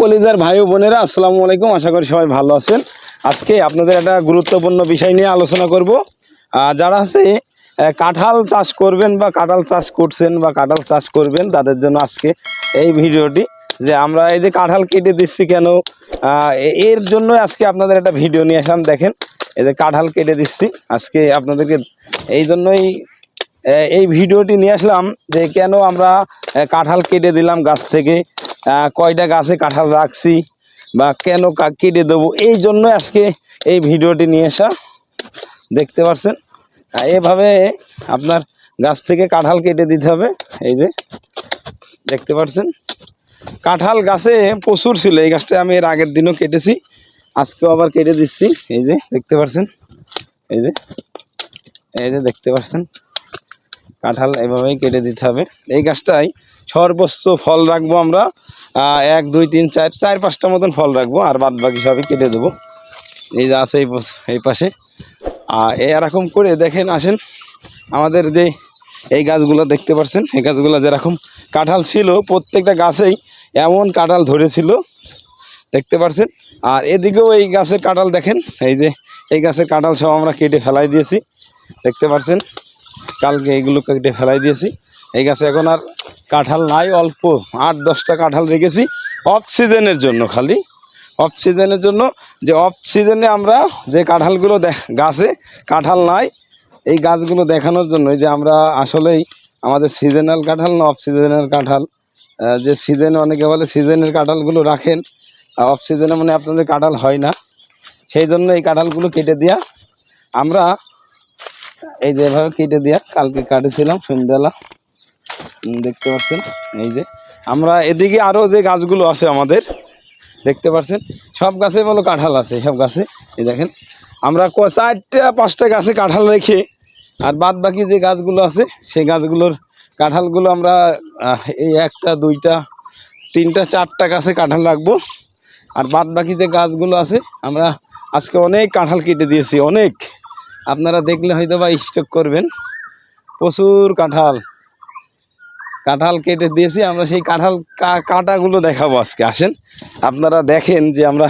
কলিজার ভাই বোনেরা, আসসালামু আলাইকুম। আশা করি সবাই ভালো আছেন। আজকে আপনাদের একটা গুরুত্বপূর্ণ বিষয় নিয়ে আলোচনা করব। যারা আছে কাঁঠাল চাষ করবেন বা কাঁঠাল চাষ করছেন বা কাঁঠাল চাষ করবেন, তাদের জন্য আজকে এই ভিডিওটি যে আমরা এই যে কাঁঠাল কেটে দিচ্ছি কেন এর জন্য আজকে আপনাদের একটা ভিডিও নিয়ে আসলাম। দেখেন, এই যে কাঁঠাল কেটে দিচ্ছি। আজকে আপনাদেরকে এই জন্যই এই ভিডিওটি নিয়ে আসলাম যে কেন আমরা কাঁঠাল কেটে দিলাম গাছ থেকে। কয়টা গাছে কাঁঠাল রাখছি বা কেন কেটে দেবো? এই জন্য আজকে এই ভিডিওটি নিয়ে আসা দেখতে পাচ্ছেন এভাবে আপনার গাছ থেকে কাঁঠাল কেটে দিতে হবে। এই যে, দেখতে পাচ্ছেন কাঁঠাল গাছে প্রচুর ছিল। এই গাছটা আমি এর আগের দিনও কেটেছি, আজকেও আবার কেটে দিচ্ছি। এই যে, দেখতে পাচ্ছেন এই যে এই যে, দেখতে পাচ্ছেন কাঁঠাল এভাবেই কেটে দিতে হবে। এই গাছটাই সর্বোচ্চ ফল রাখব আমরা। এক, দুই, তিন, চার চার, পাঁচটা মতন ফল রাখব, আর বাদ বাকি সবই কেটে দেবো। এই যে আছে এই পাশে আর এরকম করে দেখেন, আসেন। আমাদের যে এই গাছগুলো দেখতে পাচ্ছেন এই গাছগুলো যেরকম কাঁঠাল ছিল, প্রত্যেকটা গাছেই এমন কাঁঠাল ধরেছিল। দেখতে পাচ্ছেন আর এদিকেও এই গাছের কাঁঠাল দেখেন, এই যে এই গাছের কাঁঠাল সব আমরা কেটে ফেলাই দিয়েছি। দেখতে পাচ্ছেন কালকে এইগুলো কেটে ফেলাই দিয়েছি। এই গাছে এখন আর কাঁঠাল নাই, অল্প আট দশটা কাঁঠাল রেখেছি অফ সিজনের জন্য খালি। অফ সিজনের জন্য যে অফ সিজনে আমরা যে কাঁঠালগুলো গাছে কাঁঠাল নাই, এই গাছগুলো দেখানোর জন্য যে আমরা আসলেই আমাদের সিজনাল কাঁঠাল না অফ কাঁঠাল? যে সিজনে অনেকে বলে সিজনের কাঁঠালগুলো রাখেন অফ সিজনে মানে আপনাদের কাঁঠাল হয় না। সেই জন্য এই কাঁঠালগুলো কেটে দেওয়া আমরা এই যে এভাবে কেটে দেওয়া কালকে কাটেছিলাম সন্ধ্যাবেলা দেখতে পাচ্ছেন, এই যে। আমরা এদিকে আরও যে গাছগুলো আছে আমাদের, দেখতে পাচ্ছেন, সব গাছে বলো কাঁঠাল আছে, সব গাছে। এই দেখেন, আমরা চারটা, পাঁচটা গাছে কাঁঠাল রেখে, আর বাদ বাকি যে গাছগুলো আছে, সেই গাছগুলোর কাঁঠালগুলো আমরা এই একটা, দুইটা, তিনটা, চারটা গাছে কাঁঠাল রাখব। আর বাদ বাকি যে গাছগুলো আছে, আমরা আজকে অনেক কাঁঠাল কেটে দিয়েছি, অনেক। আপনারা দেখলে হয়তো বা স্টক করবেন। প্রচুর কাঁঠাল। কাঁঠাল কেটে দিয়েছি আমরা সেই কাঁঠাল কাঁটাগুলো দেখাবো আজকে আসেন। আপনারা দেখেন যে আমরা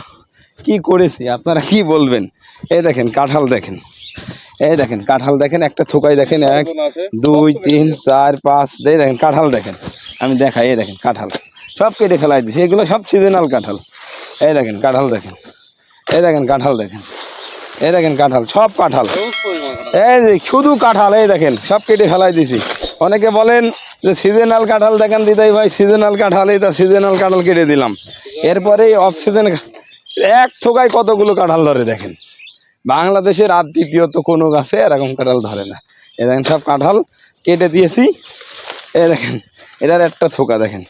কি করেছি আপনারা কি বলবেন? এই দেখেন কাঁঠাল দেখেন। এই দেখেন কাঁঠাল দেখেন একটা থোকাই দেখেন এক দুই তিন চার পাঁচ এই দেখেন কাঁঠাল দেখেন। আমি দেখাই এই দেখেন কাঁঠাল। সব কেটে ফেলাই দিছি এগুলো সব সিজনাল কাঁঠাল। এই দেখেন কাঁঠাল দেখেন। এই দেখেন কাঁঠাল দেখেন। এই দেখেন কাঁঠাল, সব কাঁঠাল। এই যে শুধু কাঁঠাল, এই দেখেন, সব কেটে ফেলাই দিছি। অনেকে বলেন যে সিজনাল কাঁঠাল দেখেন দিদাই ভাই সিজনাল কাঁঠাল, এই তা সিজনাল কাঁঠাল কেটে দিলাম। এরপরে অফ সিজন এক থোকায় কতগুলো কাঁঠাল ধরে দেখেন? বাংলাদেশের আর দ্বিতীয়ত কোনো গাছে এরকম কাঁঠাল ধরে না। এ দেখেন, সব কাঁঠাল কেটে দিয়েছি। এ দেখেন, এটার একটা থোকা দেখেন।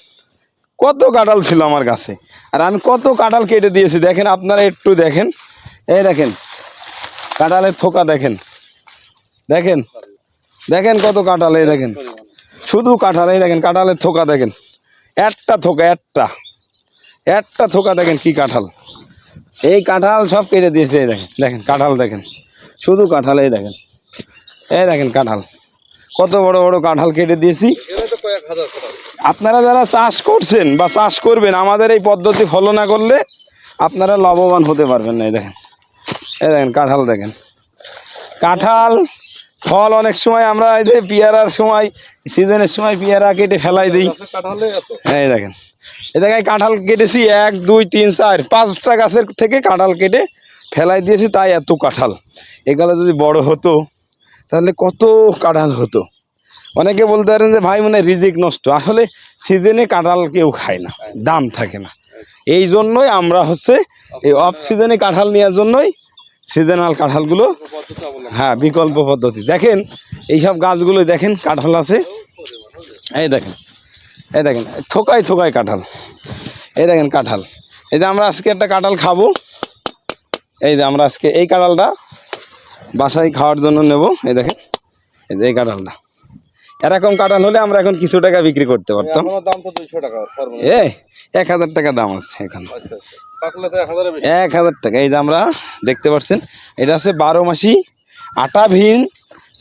কত কাঁঠাল ছিল আমার কাছে আর আমি কত কাঁঠাল কেটে দিয়েছি, দেখেন, আপনারা একটু দেখেন। এই দেখেন কাঁঠালের থোকা দেখেন। দেখেন? দেখেন কত কাঁঠাল এই দেখেন। শুধু কাঁঠাল এই দেখেন কাঁঠালের থোকা দেখেন। একটা থোকা একটা। একটা থোকা দেখেন কি কাঁঠাল। এই কাঁঠাল সব কেটে দিয়েছে এই দেখেন দেখেন কাঁঠাল দেখেন। শুধু কাঁঠাল এই দেখেন। এই দেখেন কাঁঠাল। কত বড় বড় কাঁঠাল কেটে দিয়েছি। আপনারা যারা চাষ করছেন বা চাষ করবেন আমাদের এই পদ্ধতি ফলো না করলে আপনারা লাভবান হতে পারবেন না এই দেখেন। এই দেখেন, কাঁঠাল দেখেন। কাঁঠাল, ফল অনেক সময় আমরা এই যে পেয়ারার সময়, সিজনের সময় পেয়ারা কেটে ফেলাই দিই। এই দেখেন এই দেখেন কাঁঠাল কেটেছি এক, দুই, তিন, চার, পাঁচটা গাছের থেকে কাঁঠাল কেটে ফেলাই দিয়েছি, তাই এত কাঁঠাল। এগুলো যদি বড় হতো, তাহলে কত কাঁঠাল হতো। অনেকে বলতে পারেন যে, ভাই মানে রিজিক নষ্ট। আসলে সিজনে কাঁঠাল কেউ খায় না, দাম থাকে না। এই জন্যই আমরা হচ্ছে এই অফ সিজনে কাঁঠাল নেওয়ার জন্যই সিজনাল কাঁঠালগুলো। হ্যাঁ বিকল্প পদ্ধতি। দেখেন, এইসব গাছগুলো দেখেন, কাঁঠাল আছে। এই দেখেন এই দেখেন, থোকায় থোকায় কাঁঠাল। এই দেখেন কাঁঠাল। এই যে আমরা আজকে একটা কাঁঠাল খাব। এই যে আমরা আজকে এই কাঁঠালটা বাসায় খাওয়ার জন্য নেব। এই দেখেন, এই যে এই কাঁঠালটা। এরকম কাঁঠাল হলে আমরা এখন কিছু টাকা বিক্রি করতে পারতাম। এ এক হাজার টাকা দাম আছে এখন। আচ্ছা, আচ্ছা। এক হাজার টাকা এই যে আমরা দেখতে পাচ্ছেন এটা আছে বারো মাসি আটাভিন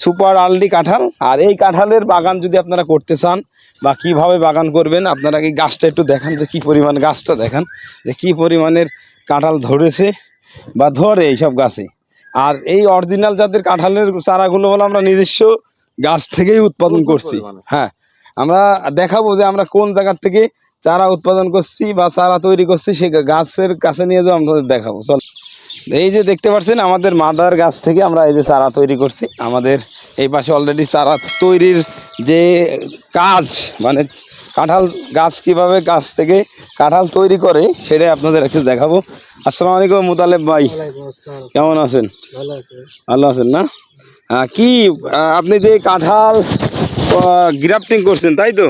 সুপার আলডি কাঁঠাল। আর এই কাঁঠালের বাগান যদি আপনারা করতে চান বা কীভাবে বাগান করবেন আপনারা কি গাছটা একটু দেখান যে কী পরিমাণ গাছটা দেখান যে কী পরিমাণের কাঁঠাল ধরেছে বা ধরে এইসব গাছে। আর এই অরিজিনাল জাতের কাঁঠালের চারাগুলো হলো আমরা নিজস্ব গাছ থেকেই উৎপাদন করছি। হ্যাঁ আমরা দেখাবো যে আমরা কোন জায়গার থেকে চারা উৎপাদন করছি বা চারা তৈরি করছি সে গাছের কাছে নিয়ে যাও আমাদের দেখাবো। চল। এই যে দেখতে পাচ্ছেন আমাদের মাদার গাছ থেকে আমরা এই যে চারা তৈরি করছি। আমাদের এই পাশে অলরেডি চারা তৈরির যে কাজ মানে কাঁঠাল গাছ কীভাবে গাছ থেকে কাঁঠাল তৈরি করে সেটাই আপনাদের একটু দেখাবো। আসসালামু আলাইকুম মুতালেব ভাই। কেমন আছেন? ভালো আছেন না? কি আপনি যে কাঁঠাল গ্রাফটিং করছেন তাই তো?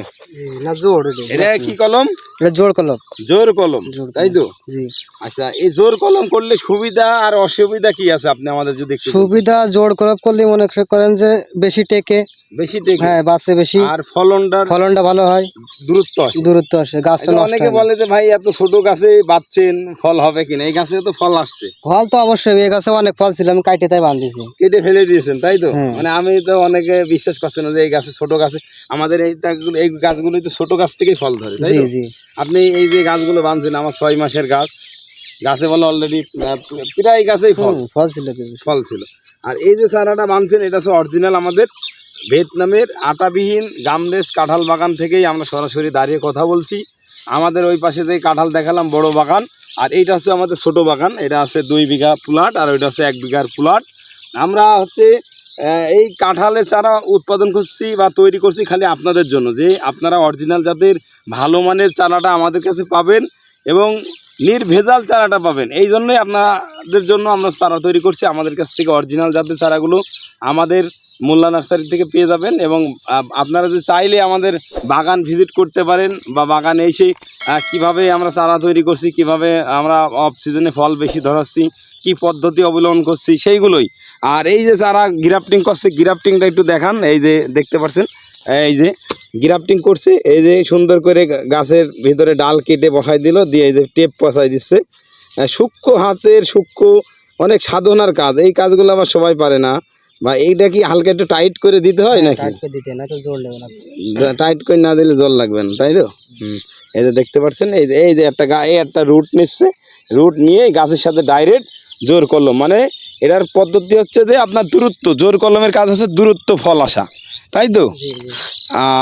না জোর এটা কি কলম? এটা জোর কলম। জোর কলম তাই তো? জি। আচ্ছা এই জোর কলম করলে সুবিধা আর অসুবিধা কি আছে? আপনি আমাদের যদি সুবিধা জোর কলম করলে মনে করেন যে বেশি টেকে বেশি হ্যাঁ বাসে বেশি। আর ফলনটার ফলনটা ভালো হয়। দূরত্ব আসে। দূরত্ব আসে গাছটা নষ্ট অনেকে বলে যে ভাই এত ছোট গাছে বাচ্চেন ফল হবে কিনা? এই গাছে তো ফল আসছে। ফল তো অবশ্যই এই গাছে অনেক ফল ছিল আমি কাইটে তাই কেটে ফেলে দিয়েছেন তাই তো? হ্যাঁ। মানে আমি তো অনেকে বিশ্বাস করছে না যে এই গাছে ছোট গাছে আমাদের এই গাছগুলো তো ছোট গাছ থেকেই ফল ধরে তাই জি জি। আপনি এই যে গাছগুলো বানছেন আমার ছয় মাসের গাছ গাছে বলে অলরেডি প্রায় গাছেই ফল। ফল ছিল ফল ছিল। আর এই যে চারাটা বানছেন এটা হচ্ছে অরিজিনাল আমাদের ভিয়েতনামের আটাবিহীন গামলেস কাঁঠাল বাগান থেকেই আমরা সরাসরি দাঁড়িয়ে কথা বলছি। আমাদের ওই পাশে যে কাঁঠাল দেখালাম, বড় বাগান, আর এইটা হচ্ছে আমাদের ছোট বাগান। এটা আছে দুই বিঘা প্লট, আর ওইটা হচ্ছে এক বিঘার প্লট। আমরা হচ্ছে এই কাঁঠালের চারা উৎপাদন করছি বা তৈরি করছি খালি আপনাদের জন্য, যে আপনারা অরিজিনাল জাতের ভালো মানের চারাটা আমাদের কাছে পাবেন এবং নির্ভেজাল চারাটা পাবেন। এই জন্যই আপনাদের জন্য আমরা চারা তৈরি করছি। আমাদের কাছ থেকে অরিজিনাল জাতের চারাগুলো আমাদের মোল্লা নার্সারি থেকে পেয়ে যাবেন এবং আপনারা যদি চাইলে আমাদের বাগান ভিজিট করতে পারেন বা বাগানে এসে কীভাবে আমরা চারা তৈরি করছি, কীভাবে আমরা অফ সিজনে ফল বেশি ধরাচ্ছি, কি পদ্ধতি অবলম্বন করছি, সেইগুলোই। আর এই যে চারা গ্রাফটিং করছে গ্রাফটিংটা একটু দেখান। এই যে দেখতে পাচ্ছেন এই যে গ্রাফটিং করছে এই যে সুন্দর করে গাছের ভিতরে ডাল কেটে বসাই দিল দিয়ে এই যে টেপ বসাই দিচ্ছে। সূক্ষ্ম হাতের সূক্ষ্ম অনেক সাধনার কাজ এই কাজগুলো আবার সবাই পারে না। বা এইটা কি হালকা একটু টাইট করে দিতে হয় নাকি? কাটকে দিতে না তো জোর নেবে না। টাইট করে না দিলে জল লাগবে না তাই তো? এই যে দেখতে পাচ্ছেন এই যে এই যে একটা গা এই একটা রুট নিচ্ছে রুট নিয়ে গাছের সাথে ডাইরেক্ট জোর কলম মানে এটার পদ্ধতি হচ্ছে যে আপনার দূরত্ব জোর কলমের কাজ হচ্ছে দূরত্ব ফল আসা। তাই তো?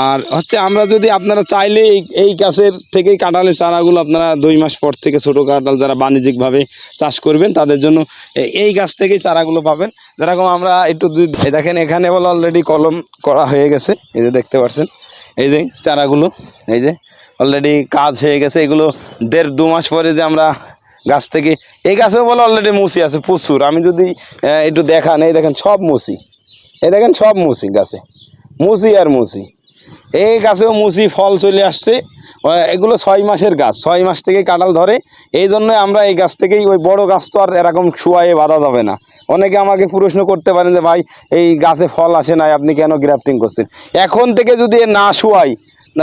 আর হচ্ছে আমরা যদি আপনারা চাইলে এই গাছের থেকেই কাঁঠালের চারাগুলো আপনারা দুই মাস পর থেকে ছোটো কাঁঠাল যারা বাণিজ্যিকভাবে চাষ করবেন তাদের জন্য এই গাছ থেকেই চারাগুলো পাবেন। যেরকম আমরা একটু দেখেন এখানে বলে অলরেডি কলম করা হয়ে গেছে এই যে দেখতে পাচ্ছেন এই যে চারাগুলো এই যে অলরেডি কাজ হয়ে গেছে এগুলো দেড় দু মাস পরে যে আমরা গাছ থেকে এই গাছেও বলে অলরেডি মুসি আছে প্রচুর। আমি যদি একটু দেখান এই দেখেন সব মুসি। এই দেখেন সব মুসি গাছে। মুসি আর মুসি। এই গাছেও মুসি ফল চলে আসছে। এগুলো ছয় মাসের গাছ। ছয় মাস থেকে কাঁঠাল ধরে। এই জন্য আমরা এই গাছ থেকেই ওই বড় গাছ তো আর এরকম শুয়ায়ে বাঁধা যাবে না। অনেকে আমাকে প্রশ্ন করতে পারেন যে, ভাই, এই গাছে ফল আসে নাই, আপনি কেন গ্রাফটিং করছেন? এখন থেকে যদি না শুয়াই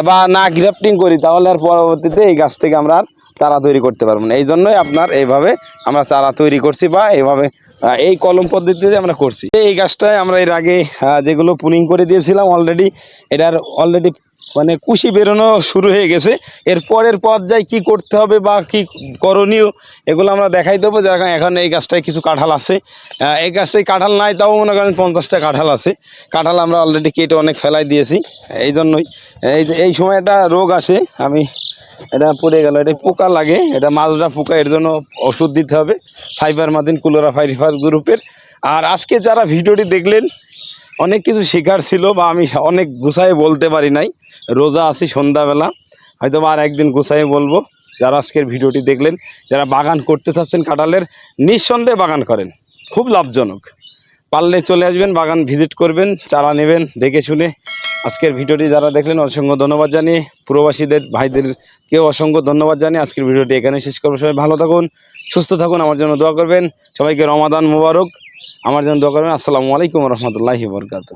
বা না গ্রাফটিং করি, তাহলে আর পরবর্তীতে এই গাছ থেকে আমরা আর চারা তৈরি করতে পারব না। এই জন্যই আপনার এইভাবে আমরা চারা তৈরি করছি বা এইভাবে এই কলম পদ্ধতিতে আমরা করছি। এই গাছটায় আমরা এর আগে যেগুলো পুলিং করে দিয়েছিলাম অলরেডি এটার অলরেডি মানে কুশি বেরোনো শুরু হয়ে গেছে। এর পরের পর্যায়ে কি করতে হবে বা কি করণীয়, এগুলো আমরা দেখাই দেবো। যার এখন এই গাছটায় কিছু কাঁঠাল আছে। এই গাছটায় কাঁঠাল নাই, তাও মনে করেন পঞ্চাশটা কাঁঠাল আছে। কাঁঠাল আমরা অলরেডি কেটে অনেক ফেলাই দিয়েছি। এই জন্যই, এই এই সময় একটা রোগ আসে, আমি এটা পড়ে গেল, এটা পোকা লাগে, এটা মাজরা পোকা, এর জন্য ওষুধ দিতে হবে সাইবার মাদিন কুলোরা ফাইরিফার গ্রুপের। আর আজকে যারা ভিডিওটি দেখলেন, অনেক কিছু শেখার ছিল বা আমি অনেক গুছায়ে বলতে পারি নাই। রোজা আছি সন্ধ্যাবেলা হয়তো আর একদিন গুছায়ে বলব, যারা আজকের ভিডিওটি দেখলেন, যারা বাগান করতে চাচ্ছেন কাঁঠালের, নিঃসন্দেহে বাগান করেন, খুব লাভজনক। পারলে চলে আসবেন, বাগান ভিজিট করবেন, চারা নেবেন, দেখে শুনে আজকের ভিডিওটি যারা দেখলেন, অসংখ্য ধন্যবাদ জানিয়ে প্রবাসীদের, ভাইদেরকেও অসংখ্য ধন্যবাদ জানিয়ে আজকের ভিডিওটি এখানে শেষ করব। সবাই ভালো থাকুন, সুস্থ থাকুন, আমার জন্য দোয়া করবেন। সবাইকে রমাদান মুবারক। আমার জন্য দোয়া করবেন। আসসালামু আলাইকুম রহমতুল্লাহি বরকাত